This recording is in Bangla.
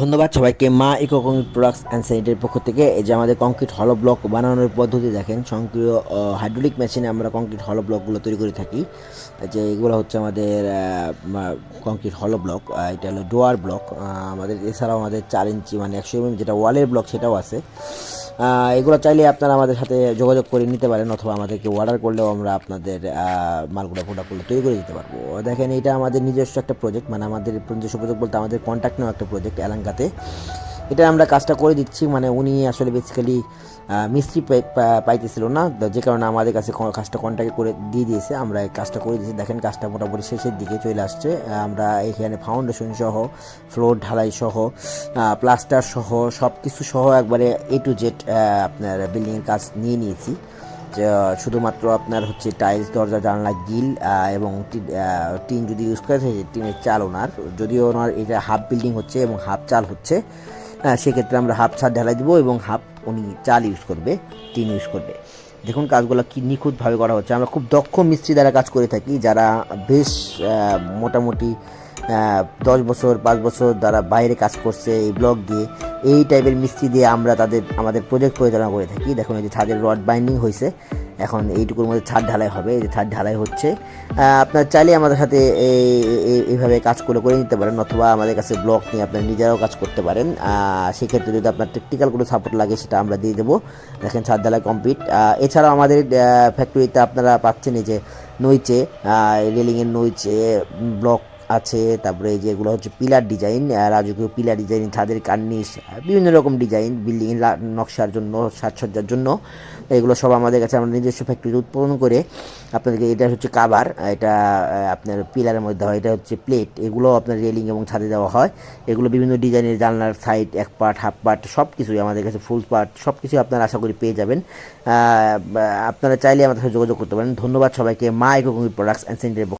ধন্যবাদ সবাইকে Maa eco concrete products and স্যানিটারির পক্ষ থেকে। এই যে আমাদের কংক্রিট হলো ব্লক বানানোর পদ্ধতি দেখেন সক্রিয় হাইড্রোলিক মেশিনে আমরা কংক্রিট হলো ব্লকগুলো তৈরি করে থাকি। যে এগুলো হচ্ছে আমাদের কংক্রিট হলো ব্লক এটা হলো ডোয়ার ব্লক আমাদের, এছাড়াও আমাদের চার ইঞ্চি মানে একশো এমএম যেটা ওয়ালের ব্লক সেটাও আছে। এগুলো চাইলে আপনারা আমাদের সাথে যোগাযোগ করে নিতে পারেন অথবা আমাদেরকে অর্ডার করলেও আমরা আপনাদের মালগুলো প্রোডাক্টগুলো তৈরি করে দিতে পারব। দেখেন, এটা আমাদের নিজস্ব একটা প্রজেক্ট মানে আমাদের নিজস্ব প্রজেক্ট বলতে আমাদের কন্ট্যাক্ট নেওয়া একটা প্রজেক্ট এলাকাতে এটা আমরা কাজটা করে দিচ্ছি মানে উনি আসলে বেসিক্যালি মিস্ত্রি পাইতেছিল না। যে কারণে আমাদের কাছে কাজটা কন্ট্যাক্ট করে দিয়ে দিয়েছে, আমরা এই কাজটা করে দিয়েছি। দেখেন কাজটা মোটামুটি শেষের দিকে চলে আসছে। আমরা এখানে ফাউন্ডেশন সহ ফ্লোর ঢালাই সহ প্লাস্টার সহ সব কিছু সহ একবারে এ টু জেড আপনার বিল্ডিংয়ের কাজ নিয়ে নিয়েছি। শুধুমাত্র আপনার হচ্ছে টাইলস দরজা, জানলা গিল এবং টিন যদি ইউজ করে থাকে, টিনের চাল ওনার। যদিও ওনার এটা হাফ বিল্ডিং হচ্ছে এবং হাফ চাল হচ্ছে। সেক্ষেত্রে আমরা হাফ ছাদ ঢালাই দিব এবং হাফ উনি চাল ইউজ করবে টিন ইউজ করবে। দেখুন কাজগুলো কি নিখুঁতভাবে করা হচ্ছে। আমরা খুব দক্ষ মিস্ত্রি দ্বারা কাজ করে থাকি, যারা বেশ মোটামুটি দশ বছর, পাঁচ বছর যারা বাইরে কাজ করছে এই ব্লক দিয়ে, এই টাইপের মিস্ত্রি দিয়ে আমরা তাদের, আমাদের প্রজেক্ট পরিচালনা করে থাকি। দেখুন এই যে ছাদের রড বাইন্ডিং হয়েছে এখন এইটুকুর মধ্যে ছাদ ঢালাই হবে। এই যে ছাদ ঢালাই হচ্ছে। আপনার চাইলে আমাদের সাথে এই- এই- এইভাবে কাজ করে করে নিতে পারেন অথবা আমাদের কাছে ব্লক নিয়ে আপনার নিজেরাও কাজ করতে পারেন। সেক্ষেত্রে যদি আপনার টেকনিক্যাল কোনো সাপোর্ট লাগে, সেটা আমরা দিয়ে দেবো। দেখেন ছাদ ঢালাই কমপ্লিট এছাড়াও আমাদের ফ্যাক্টরিতে আপনারা পাচ্ছেন এই যে নইচে রেলিংয়ের নইচে ব্লক আছে, তারপরে এই যেগুলো হচ্ছে পিলার ডিজাইন রাজকীয় পিলার ডিজাইন ছাদের কার্নিশ, বিভিন্ন রকম ডিজাইন, বিল্ডিং নকশার জন্য, সাজসজ্জার জন্য, এগুলো সব আমাদের কাছে আমরা নিজস্ব ফ্যাক্টরিতে উৎপাদন করে আপনাদেরকে, এটা হচ্ছে কাবার এটা আপনার পিলারের মধ্যে হয়, এটা হচ্ছে প্লেট এগুলো আপনার রেলিং এবং ছাদে দেওয়া হয়। এগুলো বিভিন্ন ডিজাইনের জানলার সাইড এক পার্ট হাফ পার্ট সব কিছুই আমাদের কাছে ফুল পার্ট সব কিছুই আপনারা আশা করি পেয়ে যাবেন। আপনারা চাইলে আমাদের সাথে যোগাযোগ করতে পারেন। ধন্যবাদ সবাইকে। মা ইকো প্রোডাক্টস অ্যান্ড সেন্টারের